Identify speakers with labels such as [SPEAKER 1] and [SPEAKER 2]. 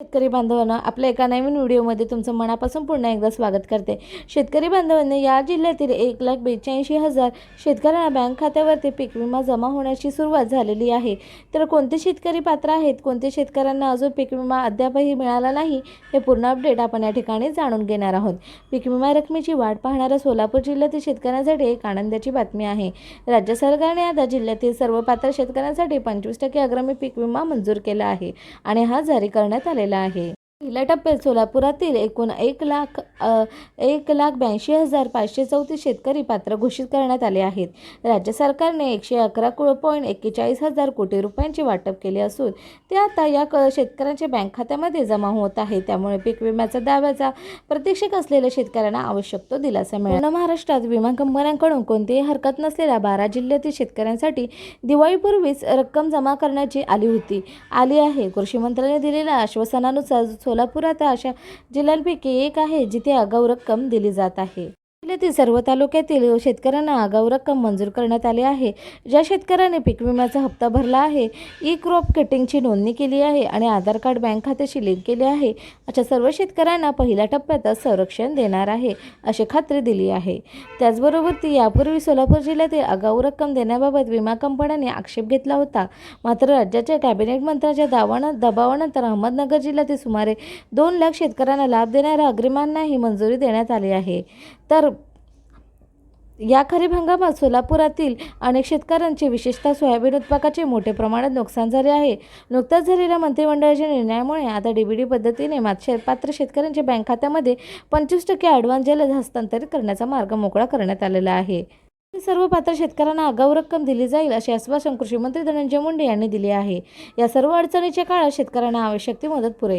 [SPEAKER 1] शेतकरी बांधवांना आपल्या एका नवीन व्हिडिओमध्ये तुमचं मनापासून पुन्हा एकदा स्वागत करते. शेतकरी बांधवांनी या जिल्ह्यातील एक लाख बेच्याऐंशी हजार शेतकऱ्यांना बँक खात्यावरती पीक विमा जमा होण्याची सुरुवात झालेली आहे. तर कोणते शेतकरी पात्र आहेत? कोणते शेतकऱ्यांना अजून पीक विमा अद्यापही मिळाला नाही? हे पूर्ण अपडेट आपण या ठिकाणी जाणून घेणार आहोत. पीक विमा रकमेची वाट पाहणाऱ्या सोलापूर जिल्ह्यातील शेतकऱ्यांसाठी एक आनंदाची बातमी आहे. राज्य सरकारने आता जिल्ह्यातील सर्व पात्र शेतकऱ्यांसाठी पंचवीस टक्के अग्रमी पीक विमा मंजूर केला आहे आणि हा जारी करण्यात आलेला आहे. पहिल्या टप्प्यात सोलापुरातील एकूण एक लाख एक लाख ब्याऐंशी हजार पाचशे चौतीस शेतकरी पात्र घोषित करण्यात आले आहेत. राज्य सरकारने एकशे अकरा पॉईंट एक्केचाळीस हजार कोटी रुपयांचे वाटप केले असून ते आता या क शेतकऱ्यांच्या बँक खात्यामध्ये जमा होत आहे. त्यामुळे पीक विम्याचा दाव्याचा प्रतीक्षक असलेल्या शेतकऱ्यांना आवश्यक तो दिलासा मिळाला. महाराष्ट्रात विमा कंपन्यांकडून कोणतीही हरकत नसलेल्या बारा जिल्ह्यातील शेतकऱ्यांसाठी दिवाळीपूर्वीच रक्कम जमा करण्याची आली होती. आली आहे. कृषी मंत्र्यांनी दिलेल्या आश्वासनानुसार सोलापूर आता अशा जिल्ह्यांपैकी एक आहे जिथे आगाऊ रक्कम दिली जात आहे. जिल्ह्यातील सर्व तालुक्यातील शेतकऱ्यांना आगाऊ रक्कम मंजूर करण्यात आली आहे. ज्या शेतकऱ्याने पीक विम्याचा हप्ता भरला आहे ई क्रॉप कटिंगची नोंदणी केली आहे आणि आधार कार्ड बँक खात्याशी लिंक केले आहे. अशा सर्व शेतकऱ्यांना पहिल्या टप्प्यातच संरक्षण देणार आहे अशी खात्री दिली आहे. त्याचबरोबर ती यापूर्वी सोलापूर जिल्ह्यातील आगाऊ रक्कम देण्याबाबत विमा कंपन्यांनी आक्षेप घेतला होता. मात्र राज्याच्या कॅबिनेट मंत्र्याच्या दावानं दबावानंतर अहमदनगर जिल्ह्यातील सुमारे दोन लाख शेतकऱ्यांना लाभ देणाऱ्या अग्रिमांनाही मंजुरी देण्यात आली आहे. तर या खरीप हंगामात सोलापुरातील अनेक शेतकऱ्यांचे विशेषतः सोयाबीन उत्पादकाचे मोठ्या प्रमाणात नुकसान झाले आहे. नुकताच झालेल्या मंत्रिमंडळाच्या निर्णयामुळे आता डीबीडी पद्धतीने मात्र पात्र शेतकऱ्यांच्या बँक खात्यामध्ये पंचवीस टक्के ॲडव्हान्स जलद हस्तांतरित करण्याचा मार्ग मोकळा करण्यात आलेला आहे. सर्व पात्र शेतकऱ्यांना आगाऊ रक्कम दिली जाईल असे आश्वासन कृषी मंत्री धनंजय मुंडे यांनी दिले आहे. या सर्व अडचणीच्या काळात शेतकऱ्यांना आवश्यक ती मदत पुरेल.